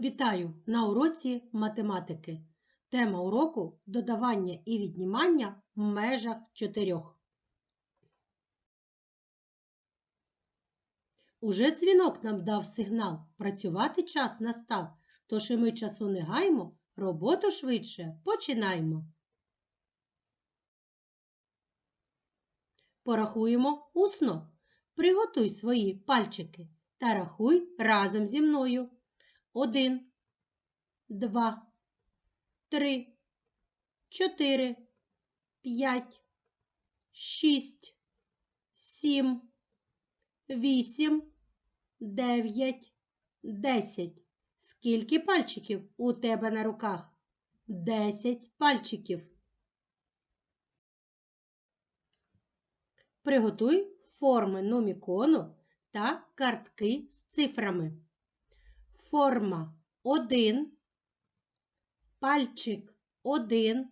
Вітаю на уроці математики. Тема уроку додавання і віднімання в межах чотирьох. Уже дзвінок нам дав сигнал. Працювати час настав. Тож і ми часу не гаймо, роботу швидше починаємо. Порахуємо усно. Приготуй свої пальчики та рахуй разом зі мною. Один, два, три, чотири, п'ять, шість, сім, вісім, дев'ять, десять. Скільки пальчиків у тебе на руках? Десять пальчиків. Приготуй форми номікону та картки з цифрами. Форма 1, пальчик 1,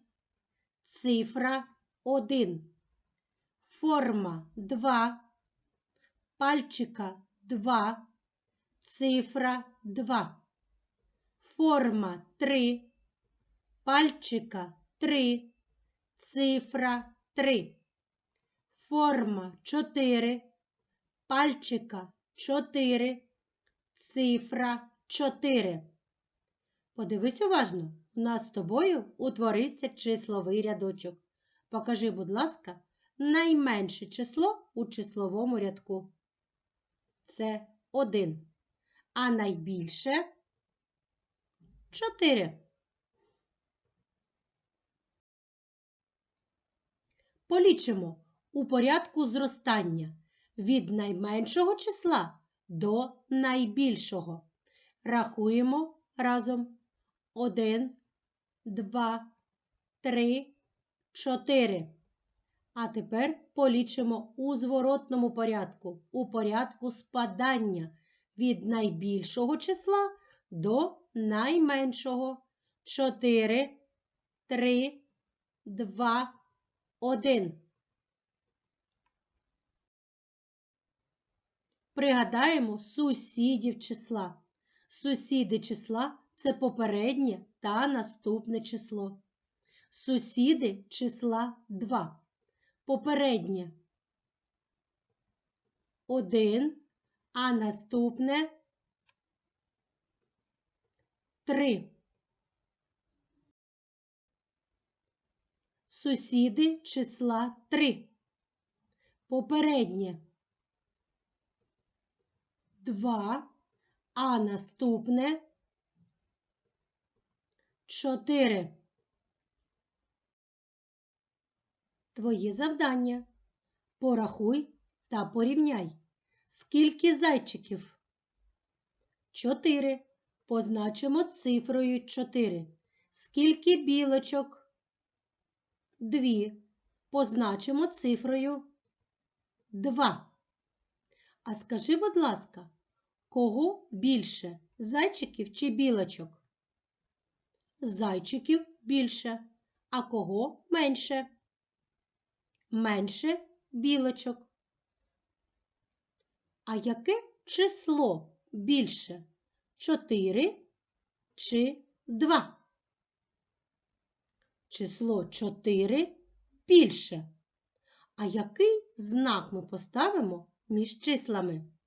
цифра 1. Форма 2, пальчика 2, цифра 2. Форма 3, пальчика 3, цифра 3. Форма 4, пальчика 4, цифра 4. Подивись уважно, у нас з тобою утворився числовий рядочок. Покажи, будь ласка, найменше число у числовому рядку. Це 1. А найбільше 4. Полічимо у порядку зростання від найменшого числа до найбільшого. Рахуємо разом 1, 2, 3, 4. А тепер полічимо у зворотному порядку, у порядку спадання від найбільшого числа до найменшого. 4, 3, 2, 1. Пригадаємо сусідів числа. Сусіди числа це попереднє та наступне число. Сусіди числа 2. Попереднє 1, а наступне 3. Сусіди числа 3. Попереднє 2, а наступне 4. Твоє завдання. Порахуй та порівняй. Скільки зайчиків? 4. Позначимо цифрою 4. Скільки білочок? 2. Позначимо цифрою 2. А скажи, будь ласка, кого більше зайчиків чи білочок? Зайчиків більше, а кого менше? Менше білочок. А яке число більше? 4 чи 2? Число 4 більше. А який знак ми поставимо між числами?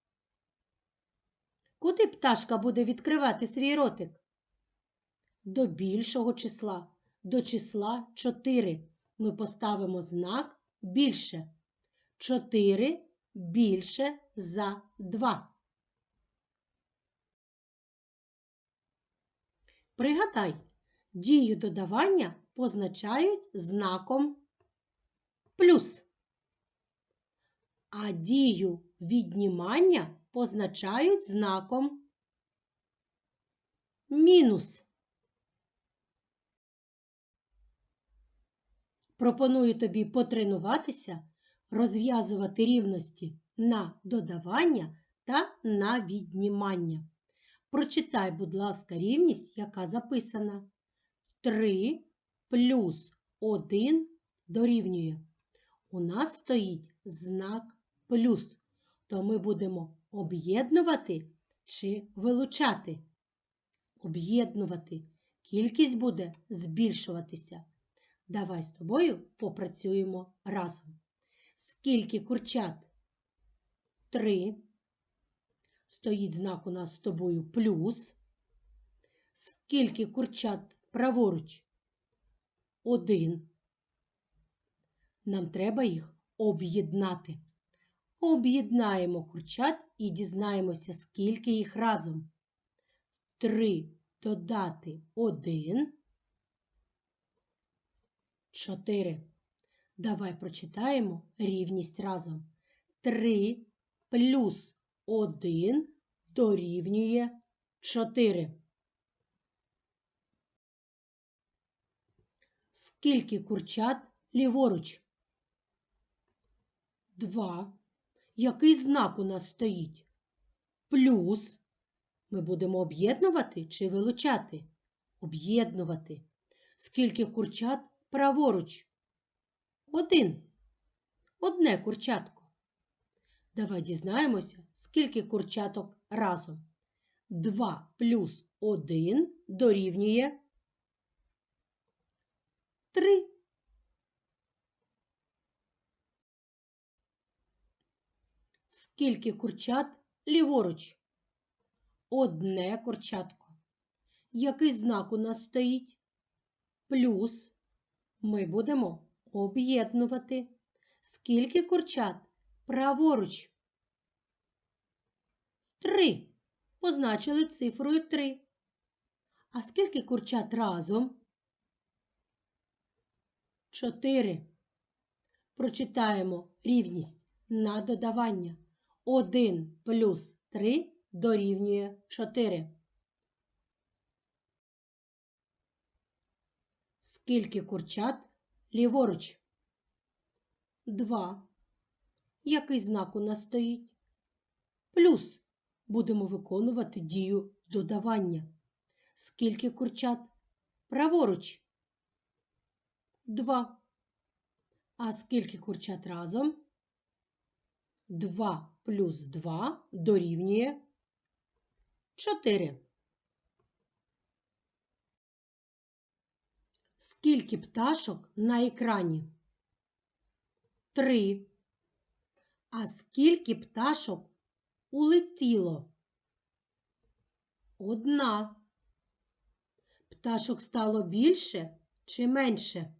Куди пташка буде відкривати свій ротик? До більшого числа, до числа 4 ми поставимо знак більше. 4 більше за 2. Пригадай, дію додавання позначають знаком плюс, а дію віднімання позначають знаком мінус. Пропоную тобі потренуватися, розв'язувати рівності на додавання та на віднімання. Прочитай, будь ласка, рівність, яка записана. 3 плюс 1 дорівнює. У нас стоїть знак плюс, то ми будемо об'єднувати чи вилучати. об'єднувати. Кількість буде збільшуватися. Давай з тобою попрацюємо разом. Скільки курчат? Три. Стоїть знак у нас з тобою плюс. Скільки курчат праворуч? Один. Нам треба їх об'єднати. Об'єднаємо курчат і дізнаємося, скільки їх разом. Три додати один. Чотири. Давай прочитаємо рівність разом. Три плюс один дорівнює чотири. Скільки курчат ліворуч? Два. Який знак у нас стоїть? Плюс. Ми будемо об'єднувати чи вилучати? Об'єднувати. Скільки курчат праворуч? Один. Одне курчатко. Давай дізнаємося, скільки курчаток разом. Два плюс один дорівнює три. Скільки курчат ліворуч? Одне курчатко. Який знак у нас стоїть? Плюс. Ми будемо об'єднувати. Скільки курчат праворуч? Три. Позначили цифрою три. А скільки курчат разом? Чотири. Прочитаємо рівність на додавання. 1 плюс 3 дорівнює 4. Скільки курчат ліворуч? 2. Який знак у нас стоїть? Плюс. Будемо виконувати дію додавання. Скільки курчат праворуч? 2. А скільки курчат разом? 2 плюс 2 дорівнює 4. Скільки пташок на екрані? 3. А скільки пташок улетіло? Одна. Пташок стало більше чи менше?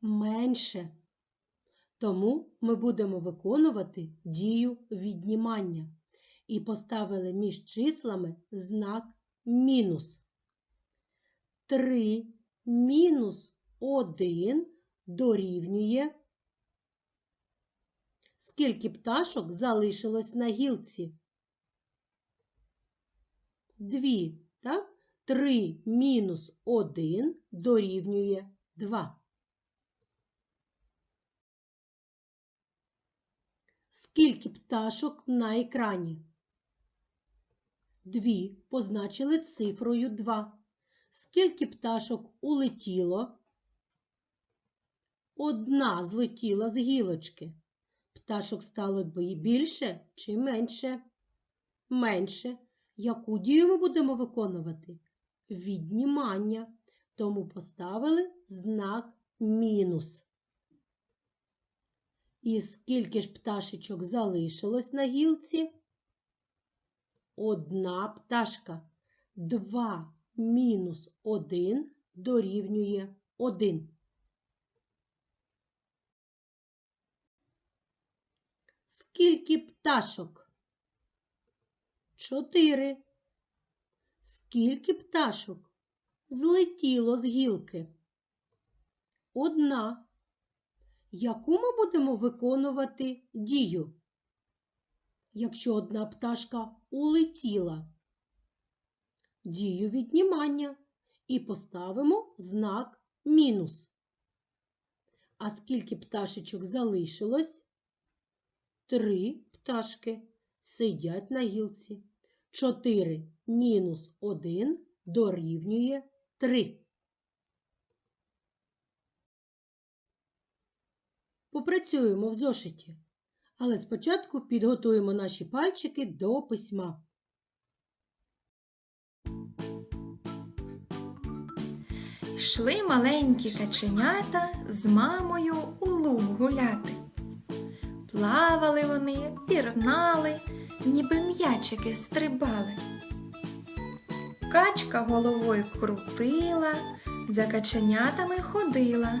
Менше. Тому ми будемо виконувати дію віднімання і поставили між числами знак мінус. 3 мінус 1 дорівнює. Скільки пташок залишилось на гілці? Дві, так? 3 мінус 1 дорівнює 2. Скільки пташок на екрані? Дві позначили цифрою 2. Скільки пташок улетіло? Одна злетіла з гілочки. Пташок стало більше чи менше? Менше. Яку дію ми будемо виконувати? Віднімання. Тому поставили знак мінус. І скільки ж пташечок залишилось на гілці? Одна пташка. Два мінус один дорівнює один. Скільки пташок? Чотири. Скільки пташок злетіло з гілки? Одна яку ми будемо виконувати дію, якщо одна пташка улетіла? Дію віднімання і поставимо знак мінус. А скільки пташечок залишилось? Три пташки сидять на гілці. Чотири мінус один дорівнює три. Попрацюємо в зошиті, але спочатку підготуємо наші пальчики до письма. Йшли маленькі каченята з мамою у луг гуляти. Плавали вони, пірнали, ніби м'ячики стрибали. Качка головою крутила, за каченятами ходила.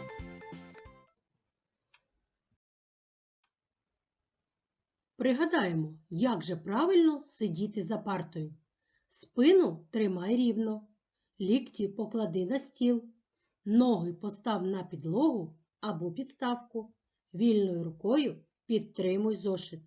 Пригадаємо, як же правильно сидіти за партою. Спину тримай рівно, лікті поклади на стіл, ноги постав на підлогу або підставку. Вільною рукою підтримуй зошит.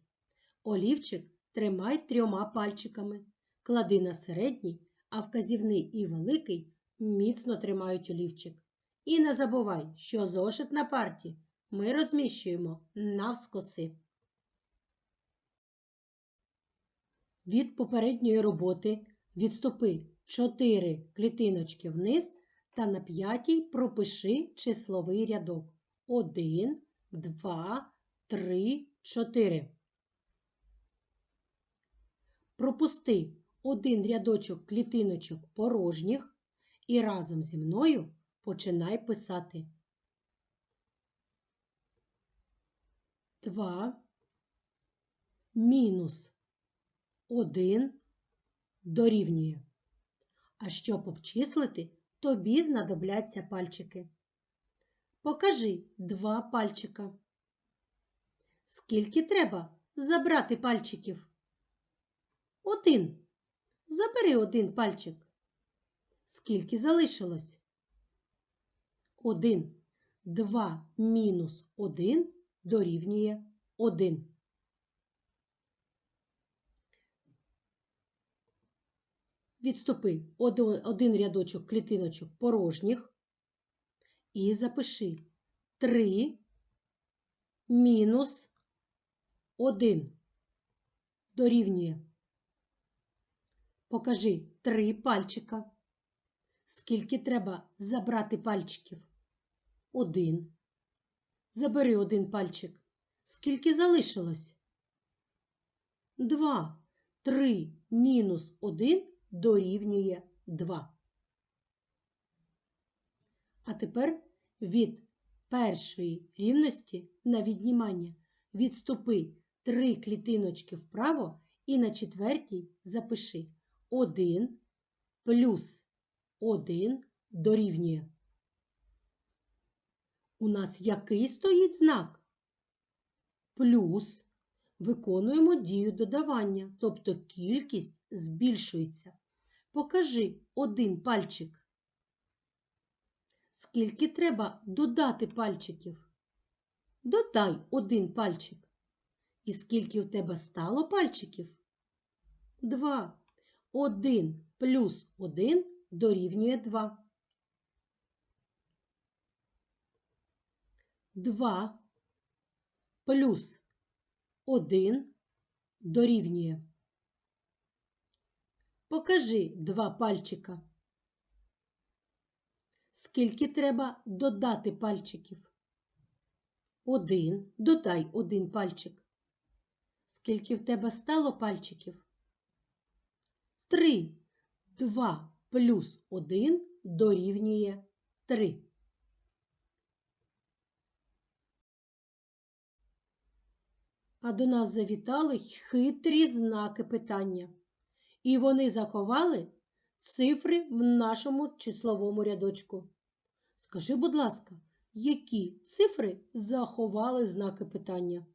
Олівчик тримай трьома пальчиками, клади на середній, а вказівний і великий міцно тримають олівчик. І не забувай, що зошит на парті ми розміщуємо навскоси. Від попередньої роботи відступи 4 клітиночки вниз та на п'ятій пропиши числовий рядок. 1, 2, 3, 4. Пропусти один рядочок клітиночок порожніх і разом зі мною починай писати. 2 мінус 1 дорівнює. А щоб обчислити, тобі знадобляться пальчики. Покажи два пальчика. Скільки треба забрати пальчиків? Один. Забери один пальчик. Скільки залишилось? Один. Два мінус один дорівнює один. Відступи один, рядочок клітиночок порожніх і запиши 3 мінус 1 дорівнює. Покажи три пальчика. Скільки треба забрати пальчиків? Один. Забери один пальчик. Скільки залишилось? Два. Три мінус один дорівнює 2. А тепер від першої рівності на віднімання відступи три клітиночки вправо і на четвертій запиши 1 плюс 1 дорівнює. У нас який стоїть знак? Плюс виконуємо дію додавання, тобто кількість збільшується. Покажи один пальчик. Скільки треба додати пальчиків? Додай один пальчик. І скільки у тебе стало пальчиків? Два. Один плюс один дорівнює два. Два плюс один дорівнює. Покажи два пальчика. Скільки треба додати пальчиків? Один. Додай один пальчик. Скільки в тебе стало пальчиків? Три. Два плюс один дорівнює три. А до нас завітали хитрі знаки питання. І вони заховали цифри в нашому числовому рядочку. Скажи, будь ласка, які цифри заховали знаки питання.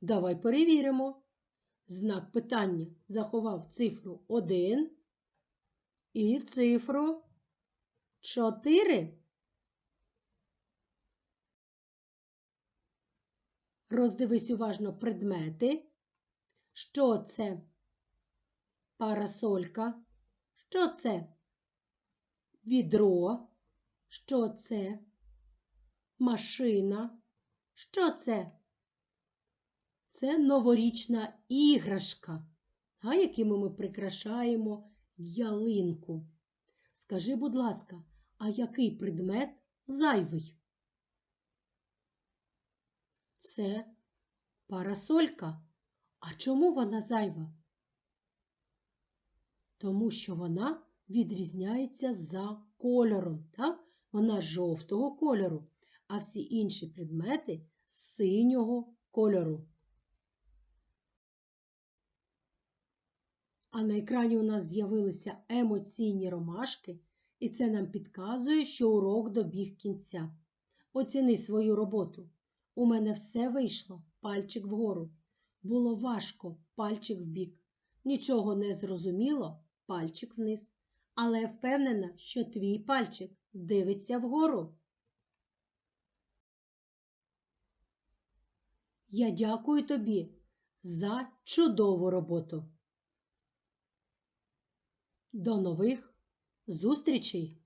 Давай перевіримо. Знак питання заховав цифру 1 і цифру 4. Роздивись уважно предмети. Що це? Парасолька. Що це? Відро. Що це? Машина. Що це? Це новорічна іграшка, а якими ми прикрашаємо ялинку. Скажи, будь ласка, а який предмет зайвий? Це парасолька. А чому вона зайва? Тому що вона відрізняється за кольором. Так? Вона жовтого кольору, а всі інші предмети синього кольору. А на екрані у нас з'явилися емоційні ромашки, і це нам підказує, що урок добіг кінця. Оціни свою роботу. У мене все вийшло, пальчик вгору. Було важко, пальчик вбік. Нічого не зрозуміло, пальчик вниз. Але я впевнена, що твій пальчик дивиться вгору. Я дякую тобі за чудову роботу. До нових зустрічей!